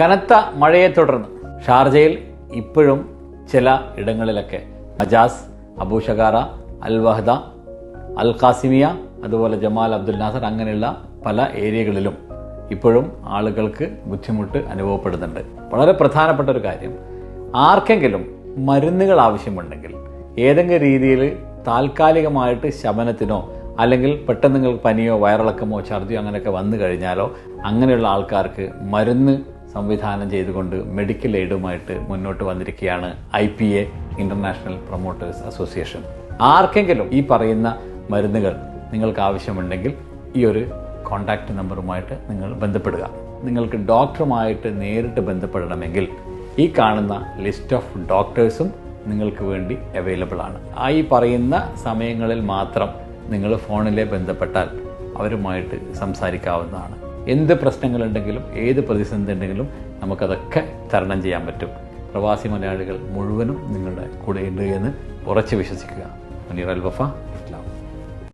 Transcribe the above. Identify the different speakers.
Speaker 1: കനത്ത മഴയെ തുടർന്ന് ഷാർജയിൽ ഇപ്പോഴും ചില ഇടങ്ങളിലൊക്കെ അജാസ് അബൂഷകാറ അൽവഹദ അൽ ഖാസിമിയ അതുപോലെ ജമാൽ അബ്ദുൽ നാസർ അങ്ങനെയുള്ള പല ഏരിയകളിലും ഇപ്പോഴും ആളുകൾക്ക് ബുദ്ധിമുട്ട് അനുഭവപ്പെടുന്നുണ്ട്. വളരെ പ്രധാനപ്പെട്ട ഒരു കാര്യം ആർക്കെങ്കിലും മരുന്നുകൾ ആവശ്യമുണ്ടെങ്കിൽ ഏതെങ്കിലും രീതിയിൽ താൽക്കാലികമായിട്ട് ശമനത്തിനോ അല്ലെങ്കിൽ പെട്ടെന്ന് നിങ്ങൾക്ക് പനിയോ വയറിളക്കമോ ഛർദിയോ അങ്ങനെയൊക്കെ വന്നു കഴിഞ്ഞാലോ അങ്ങനെയുള്ള ആൾക്കാർക്ക് മരുന്ന് സംവിധാനം ചെയ്തുകൊണ്ട് മെഡിക്കൽ എയ്ഡുമായിട്ട് മുന്നോട്ട് വന്നിരിക്കുകയാണ് I P A International Promoters Association ആർക്കെങ്കിലും ഈ പറയുന്ന മരുന്നുകൾ നിങ്ങൾക്ക് ആവശ്യമുണ്ടെങ്കിൽ ഈ ഒരു കോൺടാക്റ്റ് നമ്പറുമായിട്ട് നിങ്ങൾ ബന്ധപ്പെടുക. നിങ്ങൾക്ക് ഡോക്ടറുമായിട്ട് നേരിട്ട് ബന്ധപ്പെടണമെങ്കിൽ ഈ കാണുന്ന ലിസ്റ്റ് ഓഫ് ഡോക്ടേഴ്സും നിങ്ങൾക്ക് വേണ്ടി അവൈലബിൾ ആണ്. ആ ഈ പറയുന്ന സമയങ്ങളിൽ മാത്രം നിങ്ങൾ ഫോണിലെ ബന്ധപ്പെട്ടാൽ അവരുമായിട്ട് സംസാരിക്കാവുന്നതാണ്. എന്ത് പ്രശ്നങ്ങളുണ്ടെങ്കിലും ഏത് പ്രതിസന്ധി ഉണ്ടെങ്കിലും നമുക്കതൊക്കെ തരണം ചെയ്യാൻ പറ്റും. പ്രവാസി മലയാളികൾ മുഴുവനും നിങ്ങളുടെ കൂടെയുണ്ട് എന്ന് ഉറച്ചു വിശ്വസിക്കുക. മുനീർ അൽ വഫ